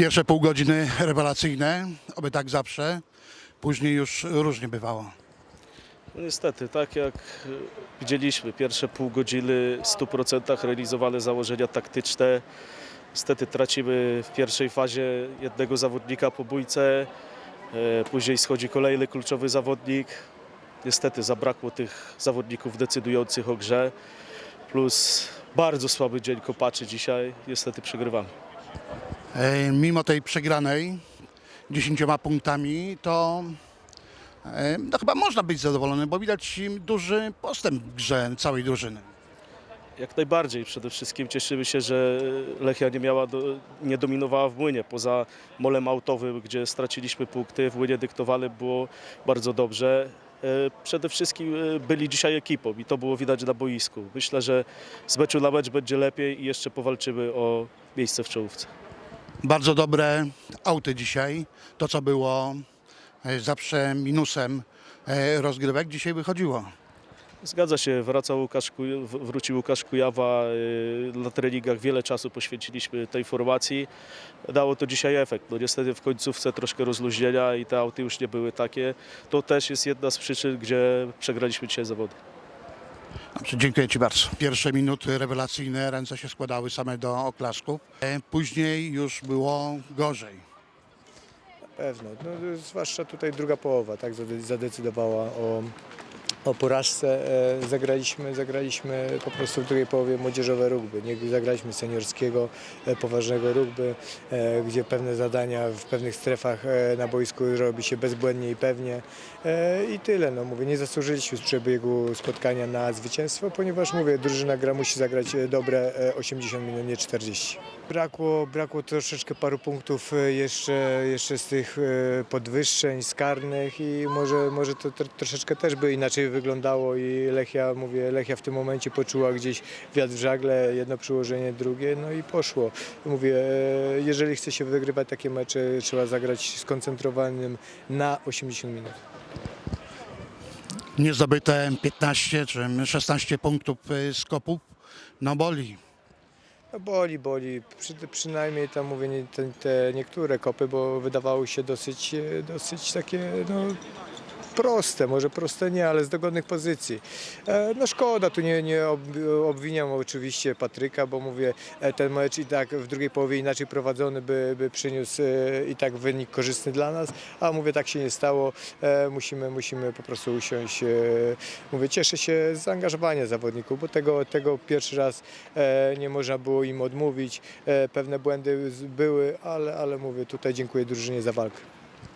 Pierwsze pół godziny rewelacyjne, oby tak zawsze. Później już różnie bywało. No niestety, tak jak e, widzieliśmy, pierwsze pół godziny w 100% realizowane założenia taktyczne. Niestety tracimy w pierwszej fazie jednego zawodnika po bójce, e, później schodzi kolejny kluczowy zawodnik. Niestety zabrakło tych zawodników decydujących o grze, plus bardzo słaby dzień kopaczy dzisiaj. Niestety przegrywamy. E, Mimo tej przegranej 10 punktami, to e, no chyba można być zadowolony, bo widać duży postęp w grze całej drużyny. Jak najbardziej. Przede wszystkim cieszymy się, że Lechia nie miała, nie dominowała w młynie. Poza molem autowym, gdzie straciliśmy punkty, w młynie dyktowane było bardzo dobrze. E, Przede wszystkim byli dzisiaj ekipą i to było widać na boisku. Myślę, że z meczu na mecz będzie lepiej i jeszcze powalczymy o miejsce w czołówce. Bardzo dobre auty dzisiaj. To, co było e, zawsze minusem e, rozgrywek, dzisiaj wychodziło. Zgadza się, wraca Łukasz, wrócił Łukasz Kujawa. y, Na treningach wiele czasu poświęciliśmy tej formacji. Dało to dzisiaj efekt. No niestety w końcówce troszkę rozluźnienia i te auty już nie były takie. To też jest jedna z przyczyn, gdzie przegraliśmy dzisiaj zawody. Dobrze, dziękuję Ci bardzo. Pierwsze minuty rewelacyjne, ręce się składały same do oklasków. E, Później już było gorzej. Pewno, no, zwłaszcza tutaj druga połowa tak zade- zadecydowała o, o porażce. E, Zagraliśmy, zagraliśmy po prostu w drugiej połowie młodzieżowe rugby. Nie zagraliśmy seniorskiego, e, poważnego rugby, e, gdzie pewne zadania w pewnych strefach na boisku robi się bezbłędnie i pewnie. I tyle. No, mówię, nie zasłużyliśmy z przebiegu spotkania na zwycięstwo, ponieważ mówię, drużyna gra musi zagrać dobre e, 80 minut, nie 40. Brakło, brakło troszeczkę paru punktów jeszcze, jeszcze z tych podwyższeń, z karnych i może, może to tr- troszeczkę też by inaczej wyglądało i Lechia, mówię, Lechia w tym momencie poczuła gdzieś wiatr w żagle, jedno przyłożenie, drugie, no i poszło. Mówię, e, jeżeli chce się wygrywać takie mecze, trzeba zagrać skoncentrowanym na 80 minut. Niezdobyte 15 czy 16 punktów e, z kopów, no boli. No boli, boli. Przy, przynajmniej tam mówię te, te niektóre kopy, bo wydawały się dosyć, e, dosyć takie no, proste, może proste nie, ale z dogodnych pozycji. E, no szkoda, tu nie, nie ob, obwiniam oczywiście Patryka, bo mówię, e, ten mecz i tak w drugiej połowie inaczej prowadzony by, by przyniósł e, i tak wynik korzystny dla nas, a mówię, tak się nie stało. Musimy, musimy po prostu usiąść. Mówię, cieszę się z zaangażowania zawodników, bo tego, tego pierwszy raz nie można było im odmówić. Pewne błędy były, ale, ale mówię, tutaj dziękuję drużynie za walkę.